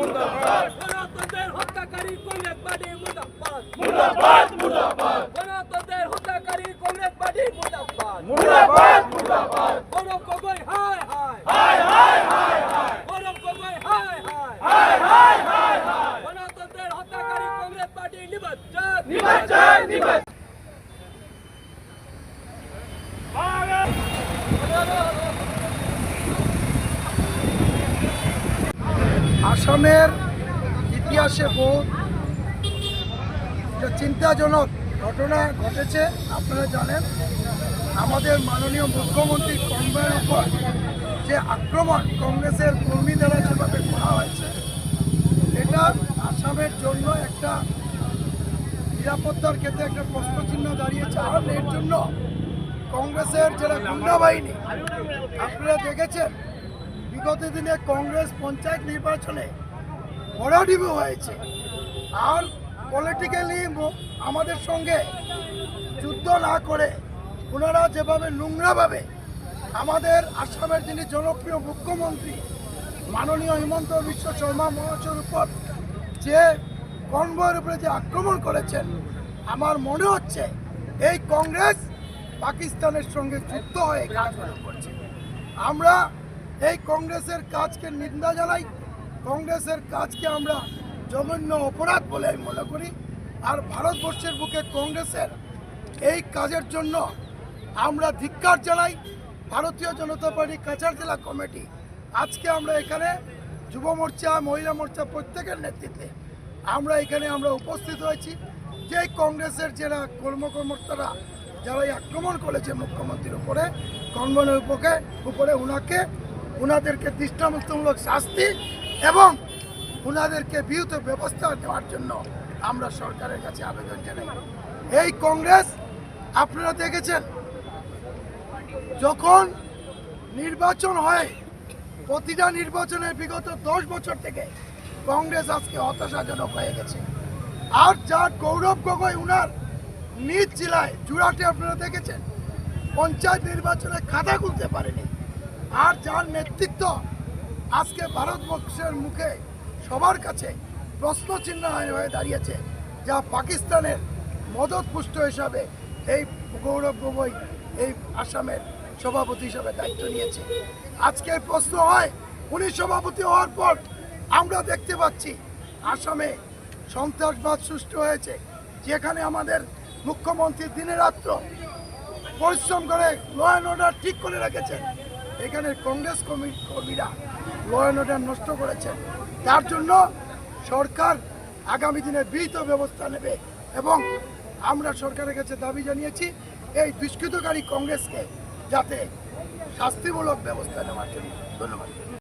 মুর্দাবাদ। গণতন্ত্রের হত্যাকারী কংগ্রেস পার্টি মুর্দাবাদ। মুর্দাবাদ মুর্দাবাদ। গণতন্ত্রের হত্যাকারী কংগ্রেস পার্টি মুর্দাবাদ। মুর্দাবাদ মুর্দাবাদ। গৌরব গগৈ হায় হায়। হায় হায় হায় হায়। গৌরব গগৈ হায় হায়। হায় হায় হায় হায়। গণতন্ত্রের হত্যাকারী কংগ্রেস পার্টি নিবজ্জত নিবাচন নিবাচন আসামের ইতিহাসে বহু চিন্তাজনক ঘটনা ঘটেছে, আপনারা জানেন। আমাদের মাননীয় মুখ্যমন্ত্রী কংগ্রেসের উপর যে আক্রমণ কংগ্রেসের কর্মী দ্বারা যেভাবে করা হয়েছে, এটা আসামের জন্য একটা নিরাপত্তার ক্ষেত্রে একটা প্রশ্নচিহ্ন দাঁড়িয়েছে। আর এর জন্য কংগ্রেসের যারা গুন্ডা বাহিনী, আপনারা দেখেছেন বিগত দিনে কংগ্রেস পঞ্চায়েত নির্বাচনে ভরাডিবু হয়েছে। আর পলিটিক্যালি আমাদের সঙ্গে যুদ্ধ না করে ওনারা যেভাবে নোংরাভাবে আমাদের আসামের যিনি জনপ্রিয় মুখ্যমন্ত্রী মাননীয় হিমন্ত বিশ্ব শর্মা মহাশয়ের উপর যে কনভয়ের উপরে যে আক্রমণ করেছেন, আমার মনে হচ্ছে এই কংগ্রেস পাকিস্তানের সঙ্গে যুক্ত হয়ে কাজগুলো করছে। আমরা এই কংগ্রেসের কাজকে নিন্দা জানাই। কংগ্রেসের কাজকে আমরা জঘন্য অপরাধ বলে আমি মনে করি। আর ভারতবর্ষের বুকে কংগ্রেসের এই কাজের জন্য আমরা ধিক্কার জানাই। ভারতীয় জনতা পার্টি কাছাড় জেলা কমিটি আজকে আমরা এখানে যুব মোর্চা, মহিলা মোর্চা প্রত্যেকের নেতৃত্বে আমরা এখানে আমরা উপস্থিত হয়েছি। যে কংগ্রেসের যারা কর্মকর্তারা যারা আক্রমণ করেছে মুখ্যমন্ত্রীর উপরে কনভনের উপরে উপরে উনাকে উনাদেরকে দৃষ্টান্তমূলক শাস্তি এবং উনাদেরকে বিহিত ব্যবস্থা নেওয়ার জন্য আমরা সরকারের কাছে আবেদন জানাই। এই কংগ্রেস, আপনারা দেখেছেন, যখন নির্বাচন হয়, প্রতিটা নির্বাচনে বিগত দশ বছর থেকে কংগ্রেস আজকে হতাশাজনক হয়ে গেছে। আর যার গৌরব গগৈ উনার নিজ জেলায়, জুরাটে আপনারা দেখেছেন, পঞ্চায়েত নির্বাচনে খাতা খুলতে পারেনি। আর যার নেতৃত্ব আজকে ভারতবর্ষের মুখে সবার কাছে প্রশ্নচিহ্ন হয়ে হয়ে দাঁড়িয়েছে, যা পাকিস্তানের মদত পুষ্ট হিসাবে এই গৌরব গগৈ এই আসামের সভাপতি হিসাবে দায়িত্ব নিয়েছে। আজকে প্রশ্ন হয়, উনি সভাপতি হওয়ার পর আমরা দেখতে পাচ্ছি আসামে সন্ত্রাসবাদ সৃষ্টি হয়েছে, যেখানে আমাদের মুখ্যমন্ত্রী দিনে রাত্র পরিশ্রম করে ল অ্যান্ড অর্ডার ঠিক করে রেখেছেন। এখানে কংগ্রেস কর্মী কর্মীরা ল অ্যান্ড অর্ডার নষ্ট করেছেন। তার জন্য সরকার আগামী দিনে বিহিত ব্যবস্থা নেবে এবং আমরা সরকারের কাছে দাবি জানিয়েছি, এই দুষ্কৃতকারী কংগ্রেসকে যাতে শাস্তিমূলক ব্যবস্থা নেওয়ার জন্য। ধন্যবাদ।